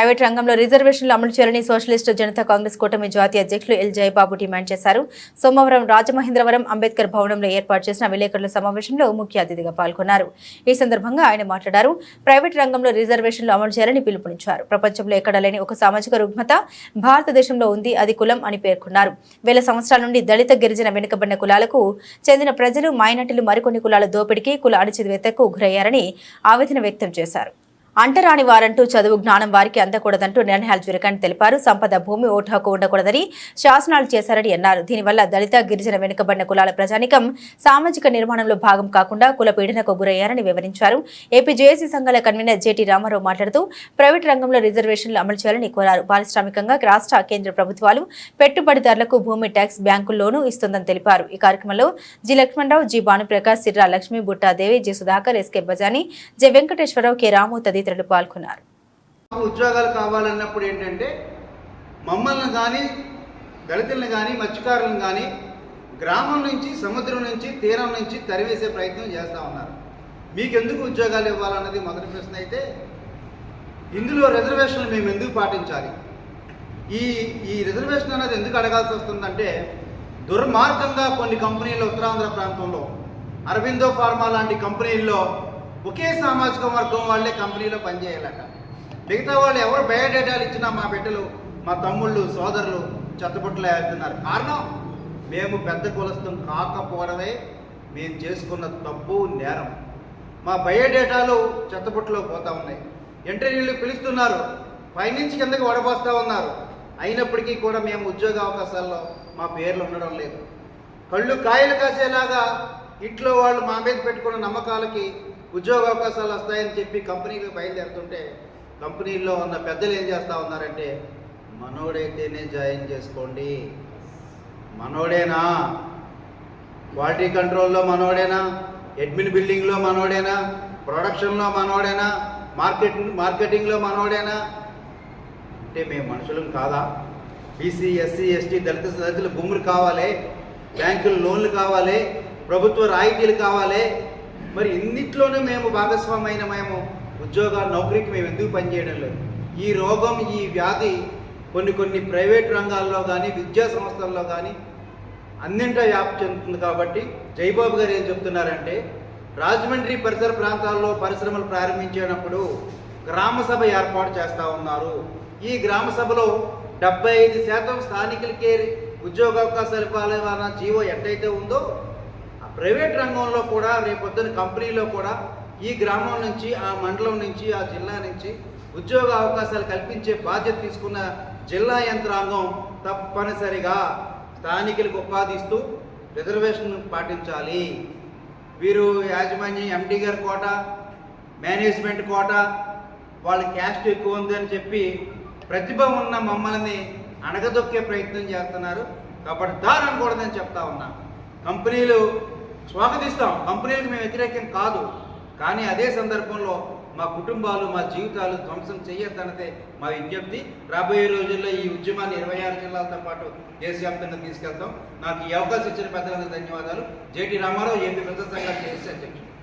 Private రంగంలో రిజర్వేషన్లు అమలు చేయాలని సోషలిస్టు జనతా కాంగ్రెస్ కూటమి జాతీయ అధ్యక్షులు ఎల్ జయబాబు డిమాండ్ చేశారు. సోమవారం రాజమహేంద్రవరం అంబేద్కర్ భవనంలో ఏర్పాటు చేసిన విలేకరుల సమావేశంలో ముఖ్య అతిథిగా పాల్గొన్నారు. ఈ సందర్భంగా ఆయన మాట్లాడారు. ప్రైవేట్ రంగంలో రిజర్వేషన్లు అమలు చేయాలని పిలుపునిచ్చారు. ప్రపంచంలో ఎక్కడ లేని ఒక సామాజిక రుగ్మత భారతదేశంలో ఉంది అది కులం అని పేర్కొన్నారు. వేల సంవత్సరాల నుండి దళిత గిరిజన వెనుకబడిన కులాలకు చెందిన ప్రజలు మైనార్టీలు మరికొన్ని కులాల దోపిడీకి కుల అణచివేతకు గురయ్యారని ఆవేదన వ్యక్తం చేశారు. అంటరాని వారంటూ చదువు జ్ఞానం వారికి అందకూడదంటూ నిర్ణయాలు జరగని తెలిపారు. సంపద భూమి ఓటు హక్కు ఉండకూడదని శాసనాలు చేశారని అన్నారు. దీనివల్ల దళిత గిరిజన వెనుకబడిన కులాల ప్రజానికం సామాజిక నిర్మాణంలో భాగం కాకుండా కుల పీడనకు గురయ్యారని వివరించారు. ఏపీ జేఏసీ సంఘాల కన్వీనర్ జేటీ రామారావు మాట్లాడుతూ ప్రైవేట్ రంగంలో రిజర్వేషన్లు అమలు చేయాలని కోరారు. పారిశ్రామికంగా రాష్ట్ర కేంద్ర ప్రభుత్వాలు పెట్టుబడిదారులకు భూమి ట్యాక్స్ బ్యాంకుల్లోనూ ఇస్తుందని తెలిపారు. ఈ కార్యక్రమంలో G Lakshmanarao G Bhanuprakash Sirra Lakshmi Buttadevi G Sudhakar S K Bajani J Venkateswararao K Ramu తదితరులు పాల్గొన్నారు. మాకు ఉద్యోగాలు కావాలన్నప్పుడు ఏంటంటే మమ్మల్ని కానీ దళితులను కానీ మత్స్యకారులను కానీ గ్రామం నుంచి సముద్రం నుంచి తీరం నుంచి తరివేసే ప్రయత్నం చేస్తూ ఉన్నారు. మీకు ఎందుకు ఉద్యోగాలు ఇవ్వాలన్నది మొదటి ప్రశ్న అయితే ఇందులో రిజర్వేషన్లు మేము ఎందుకు పాటించాలి? ఈ ఈ రిజర్వేషన్ అనేది ఎందుకు అడగాల్సి వస్తుందంటే దుర్మార్గంగా కొన్ని కంపెనీలు ఉత్తరాంధ్ర ప్రాంతంలో అరవిందో ఫార్మా లాంటి కంపెనీల్లో ఒకే సామాజిక వర్గం వాళ్ళే కంపెనీలో పనిచేయాలట. మిగతా వాళ్ళు ఎవరు బయోడేటాలు ఇచ్చినా మా బిడ్డలు మా తమ్ముళ్ళు సోదరులు చెత్తబుట్టలు వెళ్తున్నారు కారణం మేము పెద్ద కులస్థం కాకపోవడమే మేము చేసుకున్న తప్పు నేరం. మా బయోడేటాలు చెత్తబుట్టలో పోతా ఉన్నాయి. ఇంటర్వ్యూలు పిలుస్తున్నారు. పైనుంచి కిందకి వడబోస్తూ ఉన్నారు. అయినప్పటికీ కూడా మేము ఉద్యోగ అవకాశాల్లో మా పేర్లు ఉండడం లేదు. కళ్ళు కాయలు కాసేలాగా ఇంట్లో వాళ్ళు మా మీద పెట్టుకున్న నమ్మకాలకి ఉద్యోగ అవకాశాలు వస్తాయని చెప్పి కంపెనీకి బయలుదేరుతుంటే కంపెనీల్లో ఉన్న పెద్దలు ఏం చేస్తూ ఉన్నారంటే మనోడైతేనే జాయిన్ చేసుకోండి. మనోడేనా? క్వాలిటీ కంట్రోల్లో మనోడేనా? అడ్మిన్ బిల్డింగ్లో మనోడేనా? ప్రొడక్షన్లో మనోడేనా? మార్కెట్ మార్కెటింగ్లో మనోడేనా? అంటే మేము మనుషులం కాదా? బీసీ ఎస్సీ ఎస్టీ దళిత దళితులు భూములు కావాలి బ్యాంకులు లోన్లు కావాలి ప్రభుత్వ రాయితీలు కావాలి మరి ఇన్నిట్లోనే మేము భాగస్వామైన మేము ఉద్యోగ నౌకరీకి మేము ఎందుకు పనిచేయడం లేదు? ఈ రోగం ఈ వ్యాధి కొన్ని కొన్ని ప్రైవేట్ రంగాల్లో కానీ విద్యా సంస్థల్లో కానీ అన్నింటా వ్యాప్తి చెందుతుంది కాబట్టి జయబాబు గారు ఏం చెప్తున్నారంటే రాజమండ్రి పరిసర ప్రాంతాల్లో పరిశ్రమలు ప్రారంభించేటప్పుడు గ్రామ సభ ఏర్పాటు చేస్తూ ఉన్నారు. ఈ గ్రామ సభలో డెబ్బై ఐదు శాతం స్థానికులకే ఉద్యోగ అవకాశాలు ఇవ్వాలన్న జీవో ఎట్టయితే ఉందో ప్రైవేట్ రంగంలో కూడా రేపొద్దున కంపెనీలో కూడా ఈ గ్రామం నుంచి ఆ మండలం నుంచి ఆ జిల్లా నుంచి ఉద్యోగ అవకాశాలు కల్పించే బాధ్యత తీసుకున్న జిల్లా యంత్రాంగం తప్పనిసరిగా స్థానికులకు ఉపాధి ఇస్తూ రిజర్వేషన్ పాటించాలి. వీరు యాజమాన్యం ఎండి గారి కోట మేనేజ్మెంట్ కోట వాళ్ళ క్యాస్ట్ ఎక్కువ ఉంది అని చెప్పి ప్రతిభ ఉన్న మమ్మల్ని అణగదొక్కే ప్రయత్నం చేస్తున్నారు. కాబట్టి దారి అనకూడదని చెప్తా ఉన్నా. కంపెనీలు స్వాగతిస్తాం. కంపెనీలకు మేము వ్యతిరేకం కాదు. కానీ అదే సందర్భంలో మా కుటుంబాలు మా జీవితాలు ధ్వంసం చేయొద్దన్నదే మా విజ్ఞప్తి రాబోయే రోజుల్లో ఈ ఉద్యమాన్ని ఇరవై ఆరు జిల్లాలతో పాటు దేశవ్యాప్తంగా తీసుకెళ్తాం. నాకు ఈ అవకాశం ఇచ్చిన పెద్దలందరూ ధన్యవాదాలు. జేటీ రామారావు ఏపీ ప్రజా సంఘాలు చేసి అధ్యక్షుడు.